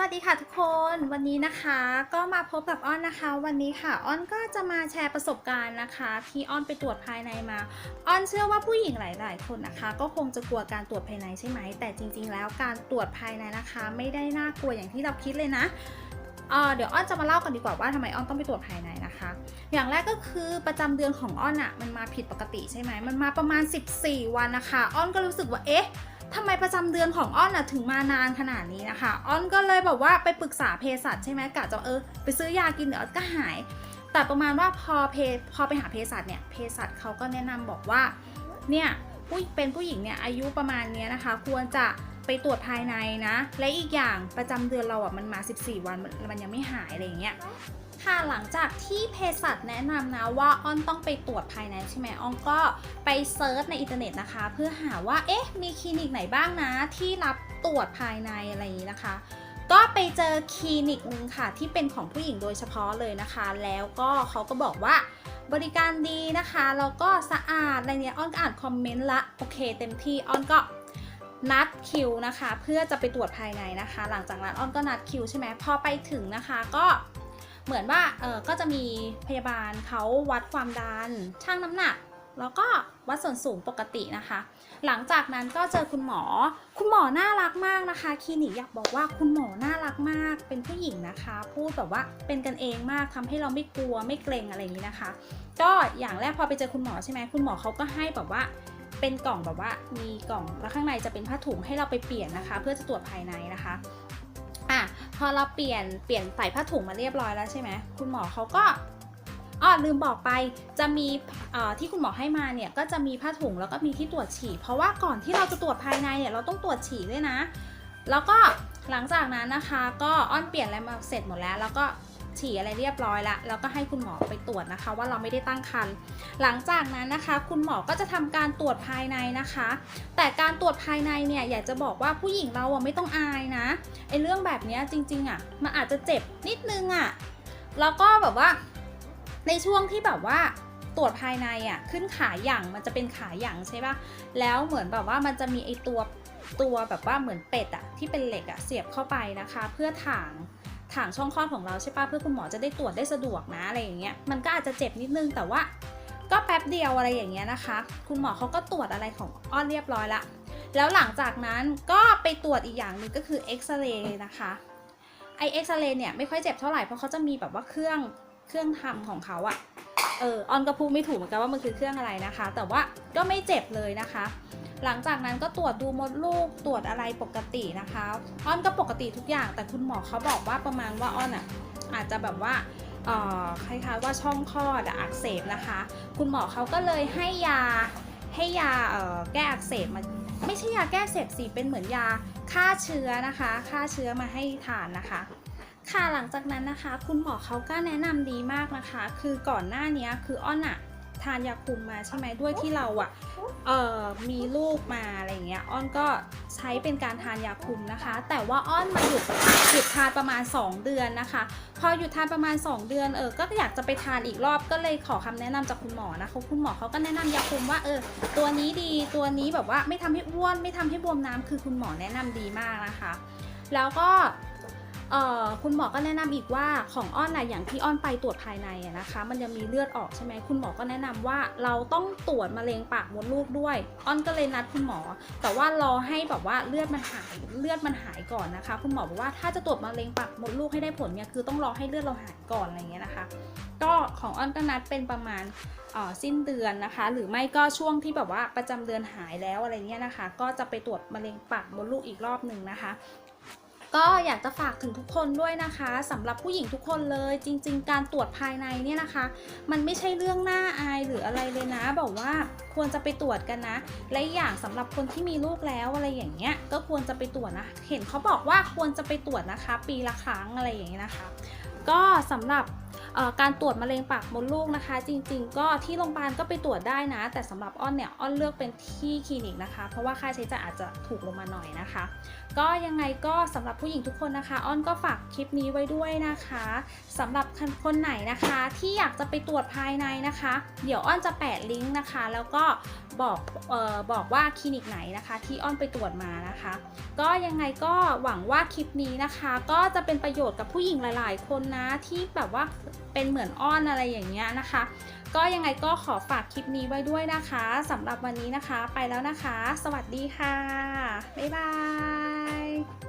สวัสดีค่ะทุกคนวันนี้นะคะก็มาพบกับอ้อนนะคะ วันนี้ค่ะอ้อนก็จะมาแชร์ประสบการณ์นะคะ ที่อ้อนไปตรวจภายในมาอ้อนเชื่อว่าผู้หญิงหลาย ๆ คนนะคะ ก็คงจะกลัวการตรวจภายในใช่ไหม แต่จริง ๆ แล้วการตรวจภายในนะคะ ไม่ได้น่ากลัวอย่างที่เราคิดเลยนะเอ่อเดี๋ยวอ้อนจะมาเล่ากันดีกว่าว่าทำไมอ้อนต้องไปตรวจภายในนะคะ อย่างแรกก็คือประจำเดือนของอ้อนอะมันมาผิดปกติใช่ไหมมันมาประมาณ 14 วันนะคะ อ้อนก็รู้สึกว่าเอ๊ะ ทำไมประจำเดือนของอ้อนอะถึงมานานขนาดนี้นะคะ อ้อนก็เลยแบบว่าไปปรึกษาเภสัชใช่ไหมกะจะเออไปซื้อยากินเดี๋ยวก็หาย แต่ประมาณว่าพอเพพอไปหาเภสัชเนี่ยเภสัชเขาก็แนะนำบอกว่าเนี่ยผู้เป็นผู้หญิงเนี่ยอายุประมาณเนี้ยนะคะ ควรจะ ไปตรวจภายในนะ และอีกอย่างประจำเดือนเราอะมันมา 14วันมันมันยังไม่หายอะไรอย่างเงี้ยค่ะหลังจากที่เภสัชแนะนำนะว่าอ้อนต้องไปตรวจภายในใช่ไหมอ้อนก็ไปเซิร์ชในอินเทอร์เน็ตนะคะ เพื่อหาว่าเอ๊ะมีคลินิกไหนบ้างนะที่รับตรวจภายในอะไรอย่างนี้นะคะก็ไปเจอคลินิกหนึ่งค่ะ ที่เป็นของผู้หญิงโดยเฉพาะเลยนะคะ แล้วก็เขาก็บอกว่าบริการดีนะคะ แล้วก็สะอาดอะไรเนี้ยอ้อนก็อ่านคอมเมนต์ละ โอเค เต็มที่อ้อนก็ นัดคิวนะคะ เพื่อจะไปตรวจภายในนะคะ หลังจากนั้นอ้อนก็นัดคิวใช่ไหมพอไปถึงนะคะก็เหมือนว่าเออก็จะมีพยาบาลเขาวัดความดันชั่งน้ำหนัก แล้วก็วัดส่วนสูงปกตินะคะ หลังจากนั้นก็เจอคุณหมอ คุณหมอน่ารักมากนะคะคลินิกอยากบอกว่าคุณหมอน่ารักมาก เป็นผู้หญิงนะคะ พูดแบบว่าเป็นกันเองมากทำให้เราไม่กลัวไม่เกรงอะไรอย่างนี้นะคะ ก็อย่างแรกพอไปเจอคุณหมอใช่ไหมคุณหมอเขาก็ให้แบบว่า เป็นกล่องแบบว่ามีกล่องแล้วข้างในจะเป็นผ้าถุงให้เราไปเปลี่ยนนะคะ เพื่อจะตรวจภายในนะคะอะพอเราเปลี่ยนเปลี่ยนใส่ผ้าถุงมาเรียบร้อยแล้วใช่ไหมคุณหมอเขาก็อ๋อลืมบอกไปจะมีอ่อที่คุณหมอให้มาเนี่ยก็จะมีผ้าถุงแล้วก็มีที่ตรวจฉี่ เพราะว่าก่อนที่เราจะตรวจภายในเนี่ยเราต้องตรวจฉี่ด้วยนะ แล้วก็หลังจากนั้นนะคะ ก็อ้อนเปลี่ยนอะไรมาเสร็จหมดแล้ว แล้วก็ ฉี่อะไรเรียบร้อยแล้วแล้วก็ให้คุณหมอไปตรวจนะคะ ว่าเราไม่ได้ตั้งครรภ์หลังจากนั้นนะคะ คุณหมอก็จะทำการตรวจภายในนะคะ แต่การตรวจภายในเนี่ยอยากจะบอกว่าผู้หญิงเราอะไม่ต้องอายนะไอเรื่องแบบนี้จริงๆอะมันอาจจะเจ็บนิดนึงอะแล้วก็แบบว่าในช่วงที่แบบว่าตรวจภายในอะขึ้นขาหยั่งมันจะเป็นขาหยั่งใช่ปะแล้วเหมือนแบบว่ามันจะมีไอตัวตัวแบบว่าเหมือนเป็ดอะที่เป็นเหล็กอะเสียบเข้าไปนะคะ เพื่อถาง ถางช่องคลอดของเราใช่ปะเพื่อคุณหมอจะได้ตรวจได้สะดวกนะอะไรอย่างเงี้ยมันก็อาจจะเจ็บนิดนึงแต่ว่า ก็แป๊บเดียวอะไรอย่างเงี้ยนะคะ คุณหมอเขาก็ตรวจอะไรของอ้อนเรียบร้อยละแล้วหลังจากนั้นก็ไปตรวจอีกอย่างหนึ่งก็คือเอ็กซเรย์นะคะไอเอ็กซเรย์เนี่ยไม่ค่อยเจ็บเท่าไหร่เพราะเขาจะมีแบบว่าเครื่องเครื่องทำของเขาอะ เออออนก็พูดไม่ถูกเหมือนกันว่ามันคือเครื่องอะไรนะคะ แต่ว่าก็ไม่เจ็บเลยนะคะ หลังจากนั้นก็ตรวจดูมดลูกตรวจอะไรปกตินะคะอ้อนก็ปกติทุกอย่าง แต่คุณหมอเขาบอกว่าประมาณว่าอ้อนอะอาจจะแบบว่าคล้ายๆว่าช่องคลอดอักเสบนะคะ คุณหมอเขาก็เลยให้ยาให้ยาแก้อักเสบมาไม่ใช่ยาแก้เสพสิเป็นเหมือนยาฆ่าเชื้อนะคะฆ่าเชื้อมาให้ทานนะคะ ค่ะหลังจากนั้นนะคะ คุณหมอเขาก็แนะนำดีมากนะคะ คือก่อนหน้านี้คืออ้อนอะทานยาคุมมาใช่ไหมด้วยที่เราอะเอ่อมีลูกมาอะไรอย่างเงี้ยอ้อนก็ใช้เป็นการทานยาคุมนะคะ แต่ว่าอ้อนมาหยุดหยุดทานประมาณ 2 เดือนนะคะ พอหยุดทานประมาณ 2 เดือนเออก็อยากจะไปทานอีกรอบก็เลยขอคำแนะนำจากคุณหมอนะคะคุณหมอเขาก็แนะนำยาคุมว่าเออตัวนี้ดีตัวนี้แบบว่าไม่ทำให้อ้วน ไม่ทำให้บวมน้ำคือคุณหมอแนะนำดีมากนะคะ แล้วก็ คุณหมอก็แนะนำอีกว่าของอ้อนอะอย่างที่อ้อนไปตรวจภายในนะคะ มันยังมีเลือดออกใช่ไหมคุณหมอก็แนะนำว่าเราต้องตรวจมะเร็งปากมดลูกด้วย อ้อนก็เลยนัดคุณหมอ แต่ว่ารอให้แบบว่าเลือดมันหายเลือดมันหายก่อนนะคะ คุณหมอบอกว่าถ้าจะตรวจมะเร็งปากมดลูกให้ได้ผลเนี่ยคือต้องรอให้เลือดเราหายก่อนอะไรเงี้ยนะคะ ก็ของอ้อนก็นัดเป็นประมาณสิ้นเดือนนะคะ หรือไม่ก็ช่วงที่แบบว่าประจำเดือนหายแล้วอะไรเงี้ยนะคะ ก็จะไปตรวจมะเร็งปากมดลูกอีกรอบหนึ่งนะคะ ก็อยากจะฝากถึงทุกคนด้วยนะคะสำหรับผู้หญิงทุกคนเลยจริง ๆ การตรวจภายในเนี่ยนะคะ มันไม่ใช่เรื่องน่าอายหรืออะไรเลยนะ บอกว่าควรจะไปตรวจกันนะ และอย่างสำหรับคนที่มีลูกแล้วอะไรอย่างเงี้ยก็ควรจะไปตรวจนะ เห็นเขาบอกว่าควรจะไปตรวจนะคะ ปีละครั้งอะไรอย่างเงี้ยนะคะ ก็สำหรับ การตรวจมะเร็งปากมดลูกนะคะ จริงๆ ก็ที่โรงพยาบาลก็ไปตรวจได้นะ แต่สำหรับอ้อนเนี่ยอ้อนเลือกเป็นที่คลินิกนะคะ เพราะว่าค่าใช้จ่ายอาจจะถูกลงมาหน่อยนะคะ ก็ยังไงก็สำหรับผู้หญิงทุกคนนะคะอ้อนก็ฝากคลิปนี้ไว้ด้วยนะคะสำหรับคนไหนนะคะที่อยากจะไปตรวจภายในนะคะ เดี๋ยวอ้อนจะแปะลิงก์นะคะ แล้วก็บอกออบอกว่าคลินิกไหนนะคะ ที่อ้อนไปตรวจมานะคะ ก็ยังไงก็หวังว่าคลิปนี้นะคะ ก็จะเป็นประโยชน์กับผู้หญิงหลาย ๆ คนนะที่แบบว่า เป็นเหมือนอ้อนอะไรอย่างเงี้ยนะคะ ก็ยังไงก็ขอฝากคลิปนี้ไว้ด้วยนะคะสำหรับวันนี้นะคะ ไปแล้วนะคะ สวัสดีค่ะ บ๊ายบาย